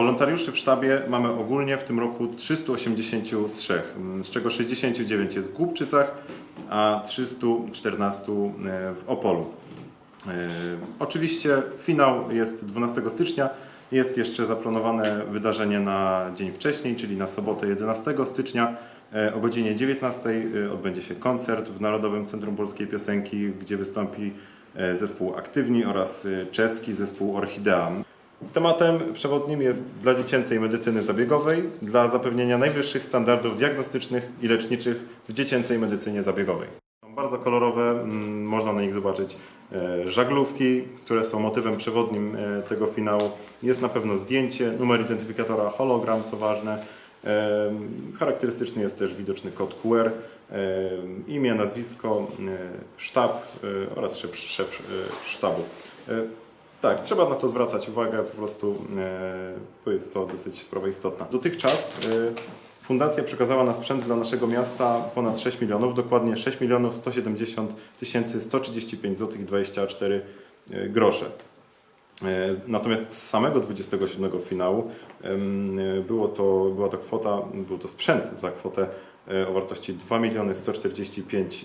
wolontariuszy w sztabie mamy ogólnie w tym roku 383, mm, z czego 69 jest w Głubczycach, a 314 w Opolu. E, Oczywiście finał jest 12 stycznia. Jest jeszcze zaplanowane wydarzenie na dzień wcześniej, czyli na sobotę 11 stycznia. E, O godzinie 19 e, odbędzie się koncert w Narodowym Centrum Polskiej Piosenki, gdzie wystąpi e, zespół Aktywni oraz e, czeski zespół Orchidea. Tematem przewodnim jest dla dziecięcej medycyny zabiegowej, dla zapewnienia najwyższych standardów diagnostycznych i leczniczych w dziecięcej medycynie zabiegowej. Są bardzo kolorowe, mm, można na nich zobaczyć e, żaglówki, które są motywem przewodnim e, tego finału. Jest na pewno zdjęcie, numer identyfikatora, hologram, co ważne. E, Charakterystyczny jest też widoczny kod QR, imię, nazwisko, sztab oraz szef, sztabu. Tak, trzeba na to zwracać uwagę, po prostu e, bo jest to dosyć sprawa istotna. Dotychczas e, Fundacja przekazała na sprzęt dla naszego miasta ponad 6 milionów, dokładnie 6 milionów 170 tysięcy 135 zł 24 grosze. E, natomiast z samego 27 finału było to, była to kwota, był to sprzęt za kwotę o wartości 2 miliony 145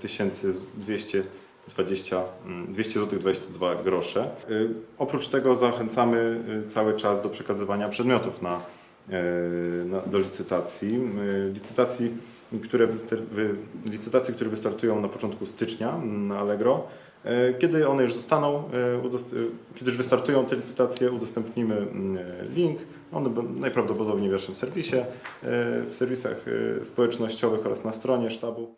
tysięcy 200 20, 200 zł 22 grosze. Y, oprócz tego zachęcamy y, cały czas do przekazywania przedmiotów na, e, na do licytacji. Y, licytacji które, licytacje, które wystartują na początku stycznia mm, na Allegro. E, kiedy one już zostaną, e, kiedy już wystartują te licytacje, udostępnimy mm, link. One najprawdopodobniej w naszym serwisie, w serwisach społecznościowych oraz na stronie sztabu.